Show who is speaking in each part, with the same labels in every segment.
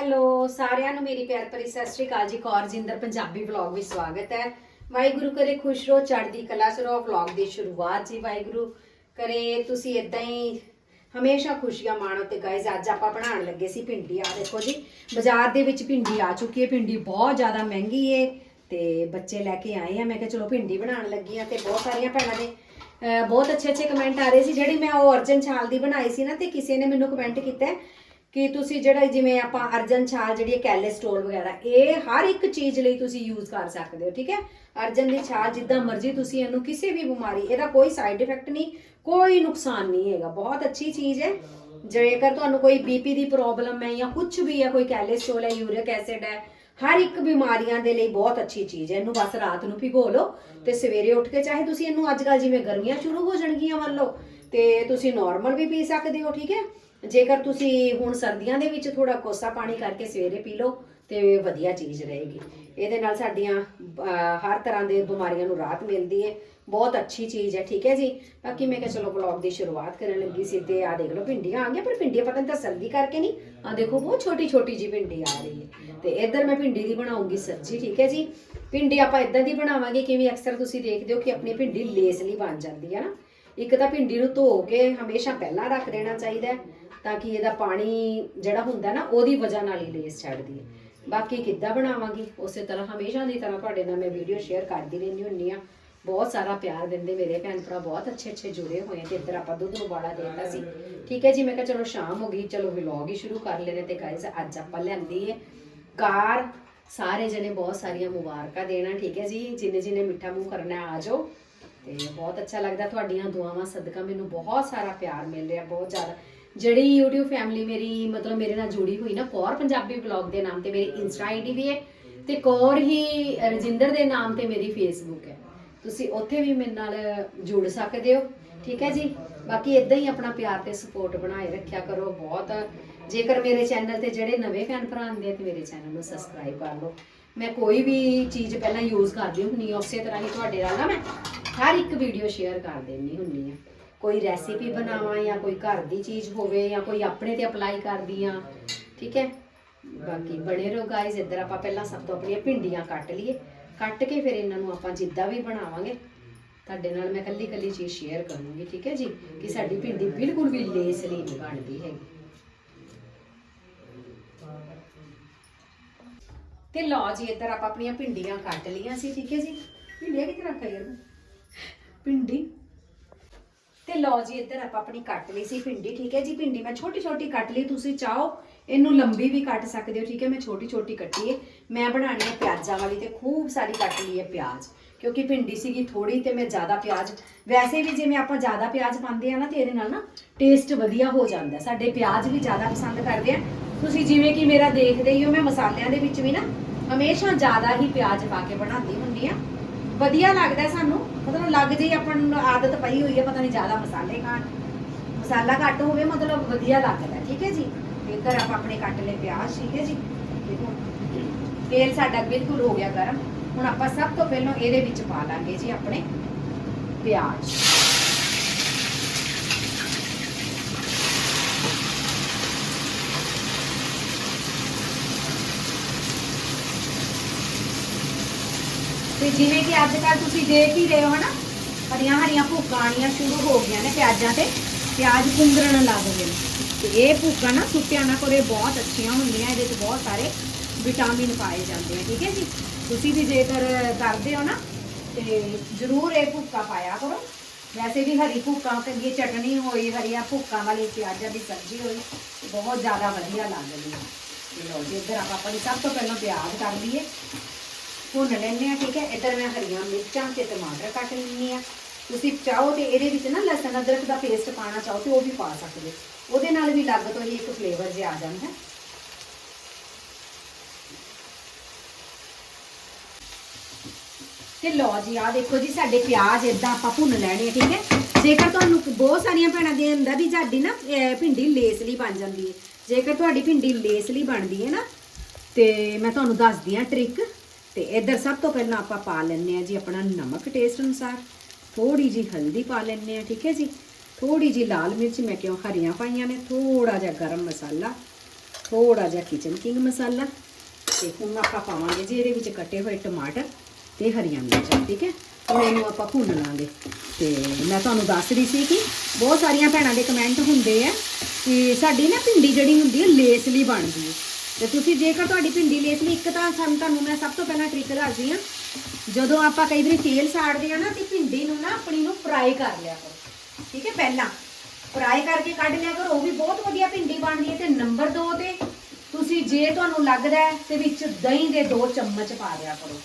Speaker 1: Hello ਸਾਰਿਆਂ ਨੂੰ ਮੇਰੀ ਪਿਆਰ ਭਰੀ ਸਤਿ ਸ਼੍ਰੀ ਅਕਾਲ ਜੀ। ਕੌਰ ਜਿੰਦਰ ਪੰਜਾਬੀ ਵਲੌਗ ਵਿੱਚ ਸਵਾਗਤ ਹੈ। ਵਾਹਿਗੁਰੂ ਕਰੇ ਖੁਸ਼ ਰਹੋ, ਚੜ੍ਹਦੀ ਕਲਾ ਸਰੋ ਰਹੋ। ਵਲੌਗ ਦੀ ਸ਼ੁਰੂਆਤ ਜੀ ਵਾਹਿਗੁਰੂ ਕਰੇ। ਤੁਸੀਂ ਇਦਾਂ ਹੀ ਹਮੇਸ਼ਾ ਖੁਸ਼ੀਆਂ ਮਾਣੋ ਤੇ ਗਾਇਜ਼ ਅੱਜ ਆਪਾਂ ਬਣਾਉਣ ਲੱਗੇ ਸੀ ਭਿੰਡੀ। ਆ ਦੇਖੋ ਜੀ, ਬਾਜ਼ਾਰ ਦੇ ਵਿੱਚ ਭਿੰਡੀ ਆ ਚੁੱਕੀ ਹੈ। ਭਿੰਡੀ ਬਹੁਤ ਜ਼ਿਆਦਾ ਮਹਿੰਗੀ ਏ ਤੇ ਬੱਚੇ ਲੈ ਕੇ ਆਏ ਆ। ਮੈਂ ਕਿਹਾ ਚਲੋ ਭਿੰਡੀ ਬਣਾਉਣ ਲੱਗੀ ਆ ਤੇ ਬਹੁਤ ਸਾਰੀਆਂ ਭੈਣਾਂ ਦੇ ਬਹੁਤ ਅੱਛੇ ਅੱਛੇ ਕਮੈਂਟ ਆ ਰਹੇ ਸੀ। ਜਿਹੜੀ ਮੈਂ ਉਹ ਅਰਜਨ ਛਾਲ ਦੀ ਬਣਾਈ ਸੀ ਨਾ ਤੇ ਕਿਸੇ ਨੇ ਮੈਨੂੰ ਕਮੈਂਟ ਕੀਤਾ ਕਿ ਤੁਸੀਂ ਜਿਹੜਾ ਜਿਵੇਂ ਆਪਾਂ ਅਰਜਨ ਛਾਲ, ਜਿਹੜੀ ਹੈ ਕੈਲੇਸਟ੍ਰੋਲ ਵਗੈਰਾ, ਇਹ ਹਰ ਇੱਕ ਚੀਜ਼ ਲਈ ਤੁਸੀਂ ਯੂਜ਼ ਕਰ ਸਕਦੇ ਹੋ, ਠੀਕ ਹੈ? ਅਰਜਨ ਦੀ ਛਾਲ ਜਿੱਦਾਂ ਮਰਜ਼ੀ ਤੁਸੀਂ ਇਹਨੂੰ ਕਿਸੇ ਵੀ ਬਿਮਾਰੀ, ਇਹਦਾ ਕੋਈ ਸਾਈਡ ਇਫੈਕਟ ਨਹੀਂ, ਕੋਈ ਨੁਕਸਾਨ ਨਹੀਂ ਹੈਗਾ। ਬਹੁਤ ਅੱਛੀ ਚੀਜ਼ ਹੈ। ਜੇਕਰ ਤੁਹਾਨੂੰ ਕੋਈ ਬੀਪੀ ਦੀ ਪ੍ਰੋਬਲਮ ਹੈ ਜਾਂ ਕੁਝ ਵੀ ਹੈ, ਕੋਈ ਕੈਲੇਸਟ੍ਰੋਲ ਹੈ, ਯੂਰਿਕ ਐਸਿਡ ਹੈ, ਹਰ ਇੱਕ ਬਿਮਾਰੀਆਂ ਦੇ ਲਈ ਬਹੁਤ ਅੱਛੀ ਚੀਜ਼ ਹੈ। ਇਹਨੂੰ ਬਸ ਰਾਤ ਨੂੰ ਭਿਗੋ ਲਓ ਤੇ ਸਵੇਰੇ ਉੱਠ ਕੇ, ਚਾਹੇ ਤੁਸੀਂ ਇਹਨੂੰ ਅੱਜ ਕੱਲ ਜਿਵੇਂ ਗਰਮੀਆਂ ਸ਼ੁਰੂ ਹੋ ਜਾਣਗੀਆਂ ਮੰਨ ਲਓ, ਤੇ ਤੁਸੀਂ ਨਾਰਮਲ ਵੀ ਪੀ ਸਕਦੇ ਹੋ, ਠੀਕ ਹੈ? ਜੇਕਰ ਤੁਸੀਂ ਹੁਣ ਸਰਦੀਆਂ ਦੇ ਵਿੱਚ ਥੋੜਾ ਕੋਸਾ ਪਾਣੀ ਕਰਕੇ ਸਵੇਰੇ ਪੀ ਲਓ, ਤੇ ਵਧੀਆ ਚੀਜ਼ ਰਹੇਗੀ। ਇਹਦੇ ਨਾਲ ਸਾਡੀਆਂ ਹਰ ਤਰ੍ਹਾਂ ਦੇ ਬਿਮਾਰੀਆਂ ਨੂੰ ਰਾਹਤ ਮਿਲਦੀ ਹੈ ਬਹੁਤ ਅੱਛੀ ਚੀਜ਼ ਹੈ, ਠੀਕ ਹੈ ਜੀ? ਬਾਕੀ ਮੈਂ ਕਿਹਾ ਚਲੋ ਵਲੌਗ ਦੀ ਸ਼ੁਰੂਆਤ ਕਰਨ ਲੱਗੀ ਸੀ ਤੇ ਆ ਦੇਖ ਲਓ, ਭਿੰਡੀਆਂ ਆ ਗਈਆਂ, ਪਰ ਭਿੰਡੀਆਂ ਪਤਾ ਨਹੀਂ ਤਾਂ ਸਰਦੀ ਕਰਕੇ ਨਹੀਂ ਆ ਦੇਖੋ, ਬਹੁਤ ਛੋਟੀ ਛੋਟੀ ਜੀ ਭਿੰਡੀ ਆ ਰਹੀ ਹੈ। ਤੇ ਇੱਧਰ ਮੈਂ ਭਿੰਡੀ ਦੀ ਬਣਾਉਂਗੀ ਸਬਜ਼ੀ, ਠੀਕ ਹੈ ਜੀ? ਭਿੰਡੀ ਆਪਾਂ ਇਦਾਂ ਦੀ ਬਣਾਵਾਂਗੇ, ਕਿਵੇਂ ਅਕਸਰ ਤੁਸੀਂ ਦੇਖਦੇ ਹੋ ਕਿ ਆਪਣੀ ਭਿੰਡੀ ਲੇਸਲੀ ਬਣ ਜਾਂਦੀ ਹੈ ਨਾ। ਇੱਕ ਤਾਂ ਭਿੰਡੀ ਨੂੰ ਧੋ ਕੇ ਹਮੇਸ਼ਾ ਪਹਿਲਾਂ ਰੱਖ ਦੇਣਾ ਚਾਹੀਦਾ ਤਾਂ ਕਿ ਇਹਦਾ ਪਾਣੀ ਜਿਹੜਾ ਹੁੰਦਾ ਨਾ, ਉਹਦੀ ਵਜ੍ਹਾ ਨਾਲ ਹੀ ਲੇਸ ਛੱਡਦੀ ਹੈ। ਬਾਕੀ ਕਿੱਦਾਂ ਬਣਾਵਾਂਗੀ? ਉਸੇ ਤਰ੍ਹਾਂ ਹਮੇਸ਼ਾ ਦੀ ਤਰ੍ਹਾਂ ਤੁਹਾਡੇ ਨਾਲ ਮੈਂ ਵੀਡੀਓ ਸ਼ੇਅਰ ਕਰਦੀ ਰਹਿੰਦੀ ਹੁੰਨੀ ਆ ਬਹੁਤ ਸਾਰਾ ਪਿਆਰ ਦਿੰਦੇ ਮੇਰੇ ਭੈਣ ਭਰਾ, ਬਹੁਤ ਅੱਛੇ ਅੱਛੇ ਜੁੜੇ ਹੋਏ ਤੇ ਇੱਧਰ ਆਪਾਂ ਦੁੱਧ ਨੂੰ ਬਾੜਾ ਦੇਤਾ ਸੀ। ਠੀਕ ਹੈ ਜੀ, ਮੈਂ ਕਿਹਾ ਚਲੋ ਸ਼ਾਮ ਹੋ ਗਈ, ਚਲੋ ਵਲੌਗ ਹੀ ਸ਼ੁਰੂ ਕਰ ਲੈਣੇ ਤੇ ਗਾਇਜ਼ ਅੱਜ ਆਪਾਂ ਲਿਆਂਦੀ ਹੈ ਕਾਰ। ਸਾਰੇ ਜਣੇ ਬਹੁਤ ਸਾਰੀਆਂ ਮੁਬਾਰਕਾਂ ਦੇਣਾ, ਠੀਕ ਹੈ ਜੀ? ਜਿੰਨੇ ਜਿੰਨੇ ਮਿੱਠਾ ਮੂੰਹ ਕਰਨਾ ਆ ਜਾਓ। ਤੇ ਬਹੁਤ ਅੱਛਾ ਲੱਗਦਾ ਤੁਹਾਡੀਆਂ ਦੁਆਵਾਂ, ਸਦਕਾ ਮੈਨੂੰ ਬਹੁਤ ਸਾਰਾ ਪਿਆਰ ਮਿਲ ਰਿਹਾ, ਬਹੁਤ ਜ਼ਿਆਦਾ। ਜਿਹੜੀ YouTube ਫੈਮਿਲੀ ਮੇਰੀ, ਮਤਲਬ ਮੇਰੇ ਨਾਲ ਜੁੜੀ ਹੋਈ ਨਾ, ਕੌਰ ਪੰਜਾਬੀ ਵਲੌਗ ਦੇ ਨਾਮ ਤੇ ਮੇਰੀ ਇੰਸਟਾ ਆਈਡੀ ਵੀ ਹੈ ਤੇ ਕੌਰ ਹੀ ਰਜਿੰਦਰ ਦੇ ਨਾਮ ਤੇ ਮੇਰੀ ਫੇਸਬੁੱਕ ਹੈ। ਤੁਸੀਂ ਉੱਥੇ ਵੀ ਮੇਰੇ ਨਾਲ ਜੁੜ ਸਕਦੇ ਹੋ, ਠੀਕ ਹੈ ਜੀ? ਬਾਕੀ ਇਦਾਂ ਹੀ ਆਪਣਾ ਪਿਆਰ ਤੇ ਸਪੋਰਟ ਬਣਾਏ ਰੱਖਿਆ ਕਰੋ ਬਹੁਤ। ਜੇਕਰ ਮੇਰੇ ਚੈਨਲ ਤੇ ਜਿਹੜੇ ਨਵੇਂ ਭੈਣ ਭਰਾ ਆਉਂਦੇ ਆ ਤੇ ਮੇਰੇ ਚੈਨਲ ਨੂੰ ਸਬਸਕ੍ਰਾਈਬ ਕਰ ਲਓ। ਮੈਂ ਕੋਈ ਵੀ ਚੀਜ਼ ਪਹਿਲਾਂ ਯੂਜ਼ ਕਰਦੀ ਹੁੰਨੀ ਹਾਂ, ਉਸੇ ਤਰ੍ਹਾਂ ਹੀ ਤੁਹਾਡੇ ਨਾਲ ਨਾ ਮੈਂ ਹਰ ਇੱਕ ਵੀਡੀਓ ਸ਼ੇਅਰ ਕਰ ਦਿੰਦੀ ਹੁੰਨੀ ਆ ਕੋਈ ਰੈਸਿਪੀ ਬਣਾਵਾਂ ਜਾਂ ਕੋਈ ਘਰ ਦੀ ਚੀਜ਼ ਹੋਵੇ ਜਾਂ ਕੋਈ ਆਪਣੇ ਤੇ ਅਪਲਾਈ ਕਰਦੀ ਆ ਠੀਕ ਹੈ? ਬਾਕੀ ਬਣੇ ਰਹੋ ਗਾਇਜ਼ ਇੱਧਰ ਆਪਾਂ ਪਹਿਲਾਂ ਸਭ ਤੋਂ ਆਪਣੀਆਂ ਭਿੰਡੀਆਂ ਕੱਟ ਲਈਏ। ਕੱਟ ਕੇ ਫਿਰ ਇਹਨਾਂ ਨੂੰ ਆਪਾਂ ਜਿੱਦਾਂ ਵੀ ਬਣਾਵਾਂਗੇ, ਤੁਹਾਡੇ ਨਾਲ ਮੈਂ ਕੱਲੀ ਕੱਲੀ ਚੀਜ਼ ਸ਼ੇਅਰ ਕਰੂੰਗੀ, ਠੀਕ ਹੈ ਜੀ? ਕਿ ਸਾਡੀ ਭਿੰਡੀ ਬਿਲਕੁਲ ਵੀ ਲੇਸਲੀ ਨਹੀਂ ਬਣਦੀ ਹੈਗੀ। ਤੇ ਲਓ ਜੀ, ਇੱਧਰ ਆਪਾਂ ਆਪਣੀਆਂ ਭਿੰਡੀਆਂ ਕੱਟ ਲਈਆਂ ਸੀ, ਠੀਕ ਹੈ ਜੀ? ਭਿੰਡੀਆਂ ਕਿੱਥੇ ਰੱਖਿਆ ਯਾਰ? ਭਿੰਡੀ? ਤੇ ਲਓ ਜੀ, ਇੱਧਰ ਆਪਾਂ ਆਪਣੀ ਕੱਟ ਲਈ ਸੀ ਭਿੰਡੀ, ਠੀਕ ਹੈ ਜੀ? ਭਿੰਡੀ ਮੈਂ ਛੋਟੀ ਛੋਟੀ ਕੱਟ ਲਈ, ਤੁਸੀਂ ਚਾਹੋ, ਇਹਨੂੰ ਲੰਬੀ ਵੀ ਕੱਟ ਸਕਦੇ ਹੋ, ਠੀਕ ਹੈ? ਮੈਂ ਛੋਟੀ ਛੋਟੀ ਕੱਟੀ ਹੈ। ਮੈਂ ਬਣਾਣੀ ਹੈ ਪਿਆਜ਼ਾਂ ਵਾਲੀ ਤੇ ਖੂਬ ਸਾਰੀ ਕੱਟ ਲਈ ਹੈ ਪਿਆਜ਼, ਕਿਉਂਕਿ ਭਿੰਡੀ ਸੀਗੀ ਥੋੜੀ ਤੇ ਮੈਂ ਜ਼ਿਆਦਾ ਪਿਆਜ਼, ਵੈਸੇ ਵੀ ਜਿਵੇਂ ਆਪਾਂ ਜ਼ਿਆਦਾ ਪਿਆਜ਼ ਪਾਉਂਦੇ ਆ ਨਾ ਤੇ ਇਹਦੇ ਨਾਲ ਨਾ ਟੇਸਟ ਵਧੀਆ ਹੋ ਜਾਂਦਾ ਸਾਡੇ ਪਿਆਜ਼ ਵੀ ਜ਼ਿਆਦਾ ਪਸੰਦ ਕਰਦੇ ਆ। ਤੁਸੀਂ ਜਿਵੇਂ ਕਿ ਮੇਰਾ ਦੇਖਦੇ ਹੀ ਹੋ, ਮੈਂ ਮਸਾਲਿਆਂ ਦੇ ਵਿੱਚ ਵੀ ਨਾ ਹਮੇਸ਼ਾ ਜ਼ਿਆਦਾ ਹੀ ਪਿਆਜ਼ ਪਾ ਕੇ ਬਣਾਉਂਦੀ ਹੁੰਦੀ ਆ ਵਧੀਆ ਲੱਗਦਾ ਸਾਨੂੰ। ਮਤਲਬ ਲੱਗ ਜੇ ਆਪਾਂ ਨੂੰ ਆਦਤ ਪਈ ਹੋਈ ਹੈ ਪਤਾ ਨਹੀਂ ਜ਼ਿਆਦਾ ਮਸਾਲੇ ਖਾਣ। ਮਸਾਲਾ ਘੱਟ ਹੋਵੇ, ਮਤਲਬ ਵਧੀਆ ਲੱਗਦਾ, ਠੀਕ ਹੈ ਜੀ? ਤੇ ਇੱਧਰ ਆਪਾਂ ਆਪਣੇ ਕੱਟ ਲਏ ਪਿਆਜ਼, ਠੀਕ ਹੈ ਜੀ? ਦੇਖੋ, ਤੇਲ ਸਾਡਾ ਬਿਲਕੁਲ ਹੋ ਗਿਆ ਗਰਮ। ਹੁਣ ਆਪਾਂ ਸਭ ਤੋਂ ਪਹਿਲਾਂ ਇਹਦੇ ਵਿੱਚ ਪਾ ਲਾਂਗੇ ਜੀ ਆਪਣੇ ਪਿਆਜ਼। ਤੇ ਜਿਵੇਂ ਕਿ ਅੱਜ ਕੱਲ ਤੁਸੀਂ ਦੇਖ ਹੀ ਰਹੇ ਹੋ ਹਨਾ, ਹਰੀਆਂ ਹਰੀਆਂ ਭੁੱਕਾਂ ਆਣੀਆਂ ਸ਼ੁਰੂ ਹੋ ਗਈਆਂ ਨੇ ਪਿਆਜ਼ਾਂ ਤੇ, ਪਿਆਜ਼ ਪੁੰਗਰਨ ਲੱਗ ਗਏ ਨੇ। ਤੇ ਇਹ ਭੁੱਕਾਂ ਨਾ ਸੁੱਕਿਆ ਨਾ ਕੋਲੇ ਬਹੁਤ ਅੱਛੀਆਂ ਹੁੰਦੀਆਂ, ਇਹਦੇ ਵਿੱਚ ਬਹੁਤ ਸਾਰੇ ਵਿਟਾਮਿਨ ਪਾਏ ਜਾਂਦੇ ਆ, ਠੀਕ ਹੈ ਜੀ? ਤੁਸੀਂ ਵੀ ਜੇਕਰ ਕਰਦੇ ਹੋ ਨਾ, ਤੇ ਜ਼ਰੂਰ ਇਹ ਭੁੱਕਾ ਪਾਇਆ ਕਰੋ। ਵੈਸੇ ਵੀ ਹਰੀ ਭੁੱਕਾਂ ਤੇ ਇਹ ਚਟਣੀ ਹੋਈ, ਹਰੀਆਂ ਭੁੱਕਾਂ ਵਾਲੀ ਪਿਆਜ਼ਾਂ ਦੀ ਸਬਜ਼ੀ ਹੋਈ, ਬਹੁਤ ਜ਼ਿਆਦਾ ਵਧੀਆ ਲੱਗਦੀ ਹੈ ਤੇ ਲਓ ਜੀ, ਇੱਧਰ ਆਪਾਂ ਆਪਣੀ ਸਭ ਤੋਂ ਪਹਿਲਾਂ ਪਿਆਜ਼ ਕਰ ਲਈਏ। ਭੁੰਨ ਲੈਂਦੇ ਆ ਠੀਕ ਹੈ? ਇੱਧਰ ਮੈਂ ਹਰੀਆਂ ਮਿਰਚਾਂ ਤੇ ਟਮਾਟਰ ਕੱਟ ਲੈਂਦੀ ਆ ਤੁਸੀਂ ਚਾਹੋ ਤੇ ਇਹਦੇ ਵਿੱਚ ਨਾ ਲਸਣ, ਅਦਰਕ ਦਾ ਪੇਸਟ ਪਾਣਾ ਚਾਹੋ ਤੇ ਉਹ ਵੀ ਪਾ ਸਕਦੇ ਉਹਦੇ ਨਾਲ ਵੀ ਲੱਗ ਤੋਂ ਹੀ ਇੱਕ ਫਲੇਵਰ ਜਿਹਾ ਆ ਜਾਂਦਾ ਹੈ। ਤੇ ਲਓ ਜੀ ਆ ਦੇਖੋ ਜੀ, ਸਾਡੇ ਪਿਆਜ਼ ਇਦਾਂ ਆਪਾਂ ਭੁੰਨ ਲੈਣੇ ਆ, ਠੀਕ ਹੈ? ਜੇਕਰ ਤੁਹਾਨੂੰ ਬਹੁਤ ਸਾਰੀਆਂ ਭੈਣਾਂ ਦੇ ਹੁੰਦਾ ਵੀ ਸਾਡੀ ਨਾ ਭਿੰਡੀ ਲੇਸਲੀ ਬਣ ਜਾਂਦੀ ਹੈ। ਜੇਕਰ ਤੁਹਾਡੀ ਭਿੰਡੀ ਲੇਸਲੀ ਬਣਦੀ ਹੈ ਨਾ, ਤੇ ਮੈਂ ਤੁਹਾਨੂੰ ਦੱਸਦੀ ਆ ਟ੍ਰਿਕ ਤੇ ਇੱਧਰ ਸਭ ਤੋਂ ਪਹਿਲਾਂ ਆਪਾਂ ਪਾ ਲੈਂਦੇ ਆ ਜੀ ਆਪਣਾ ਨਮਕ ਟੇਸਟ ਅਨੁਸਾਰ। ਥੋੜੀ ਜੀ ਹਲਦੀ ਪਾ ਲੈਂਦੇ ਆ ਠੀਕ ਹੈ ਜੀ? ਥੋੜੀ ਜੀ ਲਾਲ ਮਿਰਚ, ਮੈਂ ਕਿਉਂ ਹਰੀਆਂ ਪਾਈਆਂ ਨੇ? ਥੋੜਾ ਜਿਹਾ ਗਰਮ ਮਸਾਲਾ ਥੋੜਾ ਜਿਹਾ ਕਿਚਨ ਕਿੰਗ ਮਸਾਲਾ ਤੇ ਹੁਣ ਆਪਾਂ ਪਾਵਾਂਗੇ ਜੀ ਇਹਦੇ ਵਿੱਚ ਕੱਟੇ ਹੋਏ ਟਮਾਟਰ ਤੇ ਹਰੀਆਂ ਮਿਰਚਾਂ, ਠੀਕ ਹੈ? ਹੁਣ ਇਹਨੂੰ ਆਪਾਂ ਭੁੰਨ ਲਾਂਗੇ ਤੇ ਮੈਂ ਤੁਹਾਨੂੰ ਦੱਸ ਰਹੀ ਸੀ ਕਿ ਬਹੁਤ ਸਾਰੀਆਂ ਭੈਣਾਂ ਦੇ ਕਮੈਂਟ ਹੁੰਦੇ ਆ ਕਿ ਸਾਡੀ ਨਾ ਭਿੰਡੀ ਜਿਹੜੀ ਹੁੰਦੀ ਹੈ, ਲੇਸਲੀ ਬਣਦੀ ਹੈ। ਤੇ ਤੁਸੀਂ ਜੇਕਰ ਤੁਹਾਡੀ ਭਿੰਡੀ ਲੇਸਲੀ ਇੱਕ ਤਾਂ ਸਾਨੂੰ ਤੁਹਾਨੂੰ ਮੈਂ ਸਭ ਤੋਂ ਪਹਿਲਾਂ ਟ੍ਰਿਕ ਦੱਸਦੀ ਹਾਂ। ਜਦੋਂ ਆਪਾਂ ਕਈ ਵਾਰੀ ਤੇਲ ਸਾੜਦੇ ਆ ਨਾ, ਤੇ ਭਿੰਡੀ ਨੂੰ ਨਾ ਆਪਣੀ ਨੂੰ ਫਰਾਈ ਕਰ ਲਿਆ ਕਰੋ। ਠੀਕ ਹੈ, ਪਹਿਲਾਂ ਫਰਾਈ ਕਰਕੇ ਕੱਢ ਲਿਆ ਕਰੋ, ਉਹ ਵੀ ਬਹੁਤ ਵਧੀਆ ਭਿੰਡੀ ਬਣਦੀ ਹੈ। ਤੇ ਨੰਬਰ 2 ਤੇ ਤੁਸੀਂ ਜੇ ਤੁਹਾਨੂੰ ਲੱਗਦਾ ਹੈ ਤੇ ਵਿੱਚ ਦਹੀਂ ਦੇ 2 ਚਮਚ ਪਾ ਦਿਆ ਕਰੋ।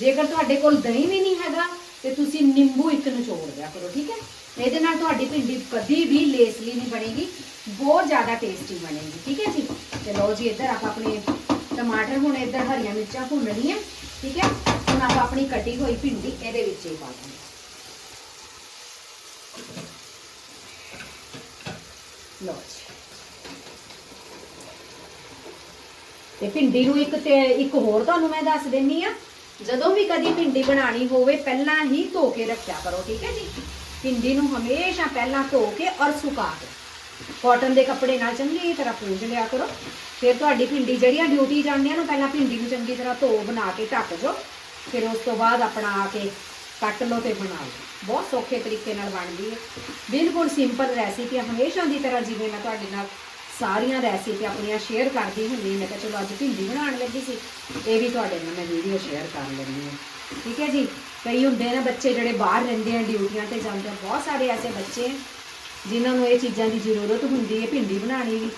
Speaker 1: ਜੇਕਰ ਤੁਹਾਡੇ ਕੋਲ ਦਹੀਂ ਵੀ ਨਹੀਂ ਹੈਗਾ, ਤੇ ਤੁਸੀਂ ਨਿੰਬੂ ਇੱਕ ਨਿਚੋੜ ਦਿਆ ਕਰੋ, ਠੀਕ ਹੈ? ਇਹਦੇ ਨਾਲ ਤੁਹਾਡੀ ਭਿੰਡੀ ਕਦੀ ਵੀ ਲੇਸਲੀ ਨਹੀਂ ਬਣੇਗੀ, ਬਹੁਤ ਜ਼ਿਆਦਾ ਟੇਸਟੀ ਬਣੇਗੀ, ਠੀਕ ਹੈ ਜੀ? ਤੇ ਲਓ ਜੀ, ਇੱਧਰ ਆਪਾਂ ਆਪਣੇ ਟਮਾਟਰ, ਹੁਣ ਇੱਧਰ ਹਰੀਆਂ ਮਿਰਚਾਂ ਭੁੰਨਣੀਆਂ, ਠੀਕ ਹੈ? ਹੁਣ ਆਪਾਂ ਆਪਣੀ ਕੱਟੀ ਹੋਈ ਭਿੰਡੀ ਇਹਦੇ ਵਿੱਚ ਹੀ ਪਾ ਦਾਂਗੇ ਲਓ ਜੀ। ਤੇ ਭਿੰਡੀ ਨੂੰ ਇੱਕ ਤੇ ਇੱਕ ਹੋਰ ਤੁਹਾਨੂੰ ਮੈਂ ਦੱਸ ਦਿੰਨੀ ਆ, ਜਦੋਂ ਵੀ ਕਦੀ ਭਿੰਡੀ ਬਣਾਣੀ ਹੋਵੇ, ਪਹਿਲਾਂ ਹੀ ਧੋ ਕੇ ਰੱਖਿਆ ਕਰੋ, ਠੀਕ ਹੈ ਜੀ? ਭਿੰਡੀ ਨੂੰ ਹਮੇਸ਼ਾ ਪਹਿਲਾਂ ਧੋ ਕੇ ਔਰ ਸੁਕਾ ਕੇ ਕਾਟਨ ਦੇ ਕੱਪੜੇ ਨਾਲ ਚੰਗੀ ਤਰ੍ਹਾਂ ਪੂੰਝ ਲਿਆ ਕਰੋ। ਫਿਰ ਤੁਹਾਡੀ ਭਿੰਡੀ ਜਿਹੜੀਆਂ ਡਿਊਟੀ ਜਾਂਦੀਆਂ ਨੂੰ, ਪਹਿਲਾਂ ਭਿੰਡੀ ਨੂੰ ਚੰਗੀ ਤਰ੍ਹਾਂ ਧੋ ਬਣਾ ਕੇ ਢੱਕ ਜੋ ਫਿਰ ਉਸ ਤੋਂ ਬਾਅਦ ਆਪਣਾ ਆ ਕੇ ਕੱਟ ਲਓ ਤੇ ਬਣਾ ਲਓ। ਬਹੁਤ ਸੌਖੇ ਤਰੀਕੇ ਨਾਲ ਬਣਦੀ ਹੈ। ਬਿਲਕੁਲ ਸਿੰਪਲ ਰੈਸਿਪੀ ਹਮੇਸ਼ਾ ਦੀ ਤਰ੍ਹਾਂ ਜਿਵੇਂ ਮੈਂ ਤੁਹਾਡੇ ਨਾਲ ਸਾਰੀਆਂ ਰੈਸਿਪੀ ਆਪਣੀਆਂ ਸ਼ੇਅਰ ਕਰਦੀ ਹੁੰਦੀ, ਮੈਂ ਕਿਹਾ ਚਲੋ ਅੱਜ ਭਿੰਡੀ ਬਣਾਉਣ ਲੱਗੀ ਸੀ। ਇਹ ਵੀ ਤੁਹਾਡੇ ਨਾਲ ਮੈਂ ਵੀਡੀਓ ਸ਼ੇਅਰ ਕਰ ਲੈਂਦੀ ਹਾਂ। ਠੀਕ ਹੈ ਜੀ? ਕਈ ਹੁੰਦੇ ਨੇ ਬੱਚੇ ਜਿਹੜੇ ਬਾਹਰ ਰਹਿੰਦੇ ਆ ਡਿਊਟੀਆਂ ਤੇ ਜਾਂਦੇ ਆ। ਬਹੁਤ ਸਾਰੇ ਐਸੇ ਬੱਚੇ ਆ ਜਿਨ੍ਹਾਂ ਨੂੰ ਇਹ ਚੀਜ਼ਾਂ ਦੀ ਜ਼ਰੂਰਤ ਹੁੰਦੀ ਹੈ, ਭਿੰਡੀ ਬਣਾਉਣੀ ਵੀ।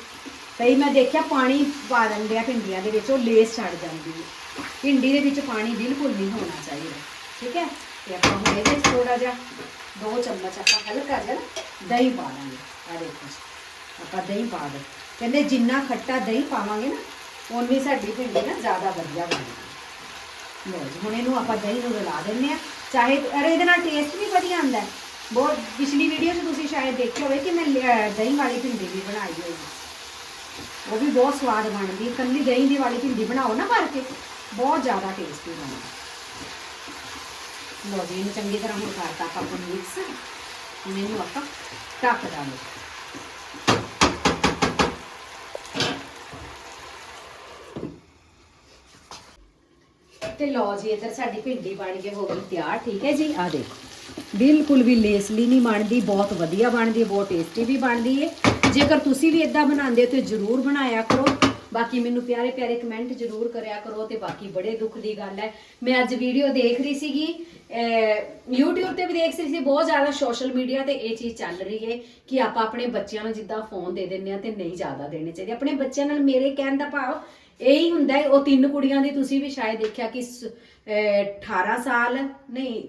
Speaker 1: ਕਈ ਮੈਂ ਦੇਖਿਆ ਪਾਣੀ ਪਾ ਦਿੰਦੇ ਆ ਭਿੰਡੀਆਂ ਦੇ ਵਿੱਚ, ਉਹ ਲੇਸ ਛੱਡ ਜਾਂਦੀ ਹੈ। ਭਿੰਡੀ ਦੇ ਵਿੱਚ ਪਾਣੀ ਬਿਲਕੁਲ ਨਹੀਂ ਹੋਣਾ ਚਾਹੀਦਾ, ਠੀਕ ਹੈ? ਤੇ ਆਪਾਂ ਹੁਣ ਇਹਦੇ ਵਿੱਚ ਥੋੜਾ ਜਿਹਾ ਦੋ ਚਮਚ ਆਪਾਂ ਹਲਕਾ ਜਿਹਾ ਨਾ ਦਹੀਂ ਪਾ ਦਾਂਗੇ। ਆ ਦੇਖੋ ਆਪਾਂ ਦਹੀਂ ਪਾ ਦੇ। ਕਹਿੰਦੇ ਜਿੰਨਾ ਖੱਟਾ ਦਹੀਂ ਪਾਵਾਂਗੇ ਨਾ, ਓਨੀ ਸਾਡੀ ਭਿੰਡੀ ਨਾ ਜ਼ਿਆਦਾ ਵਧੀਆ ਬਣੇਗੀ। ਲਓ ਜੀ, ਹੁਣ ਇਹਨੂੰ ਆਪਾਂ ਦਹੀਂ ਨੂੰ ਰਲਾ ਦਿੰਨੇ ਆ ਚਾਹੇ, ਅਰੇ ਇਹਦੇ ਨਾਲ ਟੇਸਟ ਵੀ ਵਧੀਆ ਆਉਂਦਾ ਬਹੁਤ ਪਿਛਲੀ ਵੀਡੀਓ 'ਚ ਤੁਸੀਂ ਸ਼ਾਇਦ ਦੇਖਿਆ ਹੋਵੇ ਕਿ ਮੈਂ ਦਹੀਂ ਵਾਲੀ ਭਿੰਡੀ ਵੀ ਬਣਾਈ ਹੋਈ ਹੈ ਉਹ ਵੀ ਬਹੁਤ ਸਵਾਦ ਬਣਦੀ ਹੈ ਕੱਲੀ ਦਹੀਂ ਦੀ ਵਾਲੀ ਭਿੰਡੀ ਬਣਾਓ ਨਾ ਭਰ ਕੇ, ਬਹੁਤ ਜ਼ਿਆਦਾ ਟੇਸਟੀ ਬਣਦੀ। ਲਓ ਜੀ, ਇਹਨੂੰ ਚੰਗੀ ਤਰ੍ਹਾਂ ਹੁਣ ਕਰਤਾ ਆਪਾਂ ਮਿਕਸ ਹੁਣ ਇਹਨੂੰ ਆਪਾਂ ਢੱਕ ਦਾਂਗੇ। ਤੇ ਲੋ ਜੀ, ਇੱਧਰ ਸਾਡੀ ਭਿੰਡੀ ਬਣ ਕੇ ਹੋ ਗਈ ਤਿਆਰ, ਠੀਕ ਹੈ ਜੀ? ਆ ਦੇਖੋ। ਬਿਲਕੁਲ ਵੀ ਲੇਸਲੀ ਨਹੀਂ ਬਣਦੀ, ਬਹੁਤ ਵਧੀਆ ਬਣਦੀ ਹੈ, ਬਹੁਤ ਟੇਸਟੀ ਵੀ ਬਣਦੀ ਹੈ। ਜੇਕਰ ਤੁਸੀਂ ਵੀ ਇਦਾਂ ਬਣਾਉਂਦੇ ਹੋ ਤੇ ਜਰੂਰ ਬਣਾਇਆ ਕਰੋ। ਬਾਕੀ ਮੈਨੂੰ ਪਿਆਰੇ ਪਿਆਰੇ ਕਮੈਂਟ ਜਰੂਰ ਕਰਿਆ ਕਰੋ ਤੇ ਬਾਕੀ ਬੜੇ ਦੁੱਖ ਦੀ ਗੱਲ ਹੈ। ਮੈਂ ਅੱਜ ਵੀਡੀਓ ਦੇਖ ਰਹੀ ਸੀਗੀ, ਅਹ, YouTube ਤੇ ਵੀ ਦੇਖ ਰਹੀ ਸੀ, ਬਹੁਤ ਜ਼ਿਆਦਾ ਸੋਸ਼ਲ ਮੀਡੀਆ ਤੇ ਇਹ ਚੀਜ਼ ਚੱਲ ਰਹੀ ਹੈ ਕਿ ਆਪਾਂ ਆਪਣੇ ਬੱਚਿਆਂ ਨੂੰ ਜਿੱਦਾਂ ਫੋਨ ਦੇ ਦਿੰਦੇ ਆ ਤੇ ਨਹੀਂ ਜ਼ਿਆਦਾ ਦੇਣੇ ਚਾਹੀਦੇ। ਆਪਣੇ ਬੱਚਿਆਂ ਨਾਲ ਮੇਰੇ ਕਹਿਣ ਦਾ ਭਾਵ ਇਹੀ ਹੁੰਦਾ ਹੈ, ਉਹ ਤਿੰਨ ਕੁੜੀਆਂ ਦੀ ਤੁਸੀਂ ਵੀ ਸ਼ਾਇਦ ਦੇਖਿਆ ਕਿ ਸ- ਅਹ 18 ਸਾਲ, ਨਹੀਂ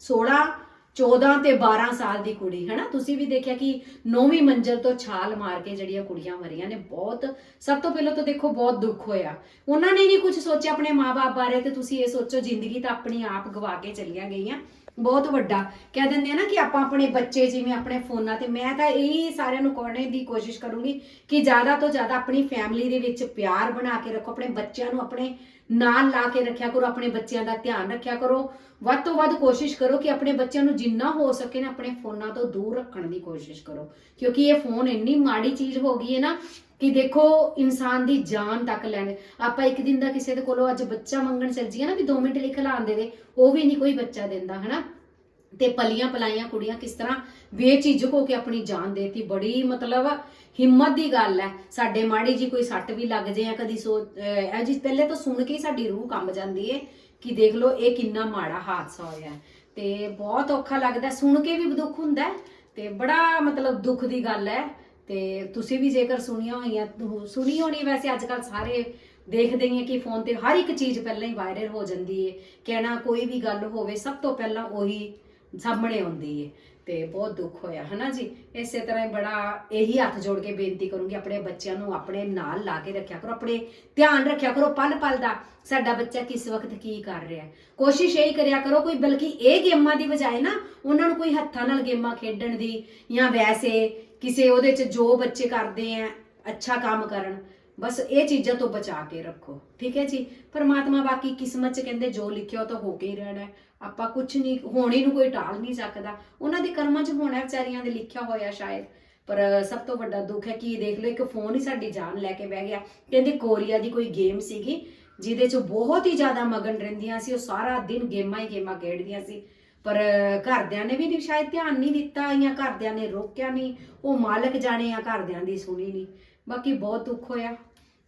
Speaker 1: 16 14 ਤੇ 12 ਸਾਲ ਦੀ ਕੁੜੀ, ਹਨਾ? ਤੁਸੀਂ ਵੀ ਦੇਖਿਆ ਕਿ ਨੌਵੀਂ ਮੰਜ਼ਲ ਤੋਂ ਛਾਲ ਮਾਰ ਕੇ ਜਿਹੜੀਆਂ ਕੁੜੀਆਂ ਮਰੀਆਂ ਨੇ, ਬਹੁਤ, ਸਭ ਤੋਂ ਪਹਿਲਾਂ ਤਾਂ ਦੇਖੋ ਬਹੁਤ ਦੁੱਖ ਹੋਇਆ। ਉਹਨਾਂ ਨੇ ਨਹੀਂ ਕੁਝ ਸੋਚਿਆ ਆਪਣੇ ਮਾਪੇ ਬਾਰੇ ਤੇ ਤੁਸੀਂ ਇਹ ਸੋਚੋ, ਜ਼ਿੰਦਗੀ ਤਾਂ ਆਪਣੀ ਆਪ ਗਵਾ ਕੇ ਚਲੀਆਂ ਗਈਆਂ। ਬਹੁਤ ਵੱਡਾ। ਕਹਿ ਦਿੰਦੇ ਆ ਨਾ ਕਿ ਆਪਾਂ ਆਪਣੇ ਬੱਚੇ ਜਿਵੇਂ ਆਪਣੇ ਫੋਨਾਂ ਤੇ, ਮੈਂ ਤਾਂ ਇਹ ਸਾਰਿਆਂ ਨੂੰ ਕਹਿਣੇ ਦੀ ਕੋਸ਼ਿਸ਼ ਕਰੂੰਗੀ ਕਿ ਜ਼ਿਆਦਾ ਤੋਂ ਜ਼ਿਆਦਾ ਆਪਣੀ ਫੈਮਿਲੀ ਦੇ ਵਿੱਚ ਪਿਆਰ ਬਣਾ ਕੇ ਰੱਖੋ, ਆਪਣੇ ਬੱਚਿਆਂ ਨੂੰ ਆਪਣੇ ਨਾਲ ਲਾ ਕੇ ਰੱਖਿਆ ਕਰੋ, ਆਪਣੇ ਬੱਚਿਆਂ ਦਾ ਧਿਆਨ ਰੱਖਿਆ ਕਰੋ। ਵੱਧ ਤੋਂ ਵੱਧ ਕੋਸ਼ਿਸ਼ ਕਰੋ ਕਿ ਆਪਣੇ ਬੱਚਿਆਂ ਨੂੰ ਜਿੰਨਾ ਹੋ ਸਕੇ ਨਾ ਆਪਣੇ ਫੋਨਾਂ ਤੋਂ ਦੂਰ ਰੱਖਣ ਦੀ ਕੋਸ਼ਿਸ਼ ਕਰੋ। ਕਿਉਂਕਿ ਇਹ ਫੋਨ ਇੰਨੀ ਮਾੜੀ ਚੀਜ਼ ਹੋ ਗਈ ਹੈ ਨਾ ਕਿ ਦੇਖੋ, ਇਨਸਾਨ ਦੀ ਜਾਨ ਤੱਕ ਲੈਣ। ਆਪਾਂ ਇੱਕ ਦਿਨ ਦਾ ਕਿਸੇ ਦੇ ਕੋਲੋਂ ਅੱਜ ਬੱਚਾ ਮੰਗਣ ਚੱਲ ਜੀਏ ਨਾ, ਵੀ 2 ਮਿੰਟ ਲਈ ਖਿਲਾਉਂਦੇ ਦੇ ਉਹ ਵੀ ਨਹੀਂ ਕੋਈ ਬੱਚਾ ਦਿੰਦਾ, ਹਨਾ? ਤੇ ਪਲੀਆਂ ਪਲਾਈਆਂ ਕੁੜੀਆਂ ਕਿਸ ਤਰ੍ਹਾਂ ਬੇਝਿਜਕ ਹੋ ਕੇ ਆਪਣੀ ਜਾਨ ਦੇਤੀ। ਬੜੀ ਮਤਲਬ ਹਿੰਮਤ ਦੀ ਗੱਲ ਹੈ। ਸਾਡੇ ਮਾੜੀ ਜੀ ਕੋਈ ਸੱਟ ਵੀ ਲੱਗ ਜੇ ਆ ਕਦੀ ਸੋ ਇਹ ਜੀ ਪਹਿਲੇ ਤਾਂ ਸੁਣ ਕੇ ਹੀ ਸਾਡੀ ਰੂਹ ਕੰਬ ਜਾਂਦੀ ਏ ਕਿ ਦੇਖ ਲਓ, ਇਹ ਕਿੰਨਾ ਮਾੜਾ ਹਾਦਸਾ ਹੋਇਆ ਤੇ ਬਹੁਤ ਔਖਾ ਲੱਗਦਾ, ਸੁਣ ਕੇ ਵੀ ਦੁੱਖ ਹੁੰਦਾ ਤੇ ਬੜਾ ਮਤਲਬ ਦੁੱਖ ਦੀ ਗੱਲ ਹੈ। ਤੇ ਤੁਸੀਂ ਵੀ ਜੇਕਰ ਸੁਣੀਆਂ ਹੋਈਆਂ ਸੁਣੀ ਹੋਣੀ, ਵੈਸੇ ਅੱਜ ਕੱਲ ਸਾਰੇ ਦੇਖਦੇ ਹੀ ਆ ਕਿ ਫੋਨ ਤੇ ਹਰ ਇੱਕ ਚੀਜ਼ ਪਹਿਲਾਂ ਹੀ ਵਾਇਰਲ ਹੋ ਜਾਂਦੀ ਏ। ਕਹਿਣਾ ਕੋਈ ਵੀ ਗੱਲ ਹੋਵੇ, ਸਭ ਤੋਂ ਪਹਿਲਾਂ ਉਹੀ ਸਾਹਮਣੇ ਆਉਂਦੀ ਏ ਤੇ ਬਹੁਤ ਦੁੱਖ ਹੋਇਆ, ਹਨਾ ਜੀ? ਇਸੇ ਤਰ੍ਹਾਂ ਹੀ ਬੜਾ ਇਹੀ ਹੱਥ ਜੋੜ ਕੇ ਬੇਨਤੀ ਕਰੂੰਗੀ, ਆਪਣੇ ਬੱਚਿਆਂ ਨੂੰ ਆਪਣੇ ਨਾਲ ਲਾ ਕੇ ਰੱਖਿਆ ਕਰੋ, ਆਪਣੇ ਧਿਆਨ ਰੱਖਿਆ ਕਰੋ ਪਲ ਪਲ ਦਾ, ਸਾਡਾ ਬੱਚਾ ਕਿਸ ਵਕਤ ਕੀ ਕਰ ਰਿਹਾ ਕੋਸ਼ਿਸ਼ ਇਹੀ ਕਰਿਆ ਕਰੋ ਕੋਈ, ਬਲਕਿ ਇਹ ਗੇਮਾਂ ਦੀ ਬਜਾਏ ਨਾ, ਉਹਨਾਂ ਨੂੰ ਕੋਈ ਹੱਥਾਂ ਨਾਲ ਗੇਮਾਂ ਖੇਡਣ ਦੀ ਜਾਂ ਵੈਸੇ ਕਿਸੇ ਉਹਦੇ ਚ ਜੋ ਬੱਚੇ ਕਰਦੇ ਆ ਅੱਛਾ ਕੰਮ ਕਰਨ, ਬਸ ਇਹ ਚੀਜ਼ਾਂ ਤੋਂ ਬਚਾ ਕੇ ਰੱਖੋ, ਠੀਕ ਹੈ ਜੀ? ਪਰਮਾਤਮਾ ਬਾਕੀ ਕਿਸਮਤ 'ਚ ਕਹਿੰਦੇ ਜੋ ਲਿਖਿਆ ਉਹ ਤਾਂ ਹੋ ਕੇ ਹੀ ਰਹਿਣਾ ਆਪਾਂ ਕੁਝ ਨਹੀਂ ਹੋਣੇ ਨੂੰ ਕੋਈ ਟਾਲ ਨਹੀਂ ਸਕਦਾ। ਉਹਨਾਂ ਦੇ ਕਰਮਾਂ 'ਚ ਹੋਣਾ ਵਿਚਾਰੀਆਂ ਦੇ ਲਿਖਿਆ ਹੋਇਆ ਸ਼ਾਇਦ। ਪਰ ਸਭ ਤੋਂ ਵੱਡਾ ਦੁੱਖ ਹੈ ਕਿ ਇਹ ਦੇਖ ਲਓ ਇੱਕ ਫੋਨ ਹੀ ਸਾਡੀ ਜਾਨ ਲੈ ਕੇ ਬਹਿ ਗਿਆ। ਕਹਿੰਦੇ ਕੋਰੀਆ ਦੀ ਕੋਈ ਗੇਮ ਸੀਗੀ, ਜਿਹਦੇ 'ਚ ਬਹੁਤ ਹੀ ਜ਼ਿਆਦਾ ਮਗਨ ਰਹਿੰਦੀਆਂ ਸੀ, ਉਹ ਸਾਰਾ ਦਿਨ ਗੇਮਾਂ ਹੀ ਗੇਮਾਂ ਖੇਡਦੀਆਂ ਸੀ। ਪਰ ਘਰਦਿਆਂ ਨੇ ਵੀ ਸ਼ਾਇਦ ਧਿਆਨ ਨਹੀਂ ਦਿੱਤਾ ਜਾਂ ਘਰਦਿਆਂ ਨੇ ਰੋਕਿਆ ਨਹੀਂ ਉਹ ਮਾਲਕ ਜਾਣੇ ਆ ਘਰਦਿਆਂ ਦੀ ਸੁਣੀ ਨਹੀਂ ਬਾਕੀ ਬਹੁਤ ਦੁੱਖ ਹੋਇਆ।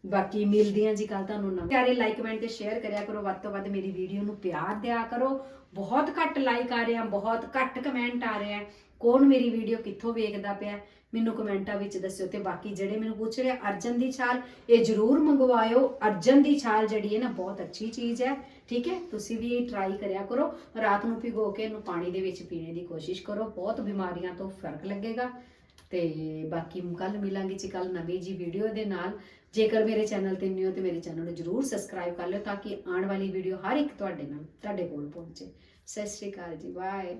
Speaker 1: ਬਾਕੀ ਮਿਲਦੀ ਆ ਜੀ ਕੱਲ ਤੁਹਾਨੂੰ ਨਵੇਂ। ਪਿਆਰੇ ਲਾਈਕ ਕਮੈਂਟ ਤੇ ਸ਼ੇਅਰ ਕਰਿਆ ਕਰੋ। ਵੱਧ ਤੋਂ ਵੱਧ ਮੇਰੀ ਵੀਡੀਓ ਨੂੰ ਪਿਆਰ ਦਿਆ ਕਰੋ। ਬਹੁਤ ਘੱਟ ਲਾਈਕ ਆ ਰਿਹਾ, ਬਹੁਤ ਘੱਟ ਕਮੈਂਟ ਆ ਰਿਹਾ। ਕੌਣ ਮੇਰੀ ਵੀਡੀਓ ਕਿੱਥੋਂ ਵੇਖਦਾ ਪਿਆ? ਮੈਨੂੰ ਕਮੈਂਟਾਂ ਵਿੱਚ ਦੱਸਿਓ ਤੇ ਬਾਕੀ ਜਿਹੜੇ ਮੈਨੂੰ ਪੁੱਛ ਰਹੇ ਆ, ਅਰਜਨ ਦੀ ਛਾਲ ਇਹ ਜਰੂਰ ਮੰਗਵਾਇਓ। ਅਰਜਨ ਦੀ ਛਾਲ ਜਿਹੜੀ ਹੈ ਨਾ ਬਹੁਤ ਅੱਛੀ ਚੀਜ਼ ਹੈ। ਠੀਕ ਹੈ? ਤੁਸੀਂ ਵੀ ਟਰਾਈ ਕਰਿਆ ਕਰੋ। ਰਾਤ ਨੂੰ ਭਿਗੋ ਕੇ ਇਹਨੂੰ ਪਾਣੀ ਦੇ ਵਿੱਚ ਪੀਣੇ ਦੀ ਕੋਸ਼ਿਸ਼ ਕਰੋ। ਬਹੁਤ ਬਿਮਾਰੀਆਂ ਤੋਂ ਫ਼ਰਕ ਲੱਗੇਗਾ। ਤੇ ਬਾਕੀ ਕੱਲ ਮਿਲਾਂਗੇ ਜੀ ਕੱਲ ਨਵੀਂ ਜੀ ਵੀਡੀਓ ਦੇ ਨਾਲ। ਜੇਕਰ ਮੇਰੇ ਚੈਨਲ ਤੇ ਨਿਓ ਤੇ ਮੇਰੇ ਚੈਨਲ ਨੂੰ ਜਰੂਰ ਸਬਸਕ੍ਰਾਈਬ ਕਰ ਲਿਓ ਤਾਂ ਕਿ ਆਉਣ ਵਾਲੀ ਵੀਡੀਓ ਹਰ ਇੱਕ ਤੁਹਾਡੇ ਨਾਲ ਤੁਹਾਡੇ ਕੋਲ ਪਹੁੰਚੇ। ਸਤਿ ਸ਼੍ਰੀ ਅਕਾਲ ਜੀ ਬਾਏ